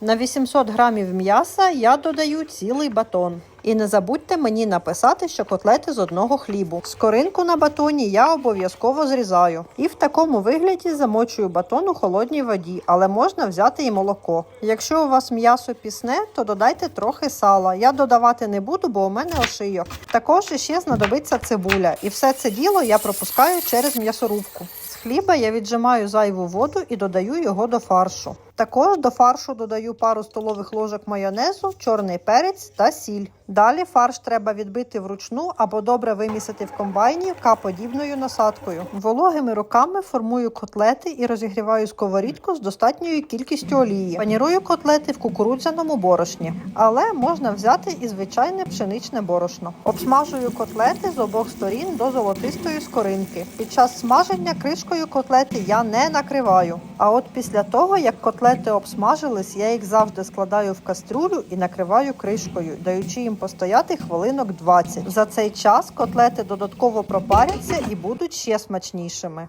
На 800 грамів м'яса я додаю цілий батон. І не забудьте мені написати, що котлети з одного хлібу. Скоринку на батоні я обов'язково зрізаю. І в такому вигляді замочую батон у холодній воді, але можна взяти і молоко. Якщо у вас м'ясо пісне, то додайте трохи сала. Я додавати не буду, бо у мене ошийок. Також ще знадобиться цибуля. І все це діло я пропускаю через м'ясорубку. З хліба я віджимаю зайву воду і додаю його до фаршу. Також до фаршу додаю пару столових ложок майонезу, чорний перець та сіль. Далі фарш треба відбити вручну або добре вимісити в комбайні К-подібною насадкою. Вологими руками формую котлети і розігріваю сковорідку з достатньою кількістю олії. Панірую котлети в кукурудзяному борошні, але можна взяти і звичайне пшеничне борошно. Обсмажую котлети з обох сторін до золотистої скоринки. Під час смаження кришкою котлети я не накриваю. А от після того, як котлети обсмажились, я їх завжди складаю в кастрюлю і накриваю кришкою, даючи їм постояти хвилинок 20. За цей час котлети додатково пропаряться і будуть ще смачнішими.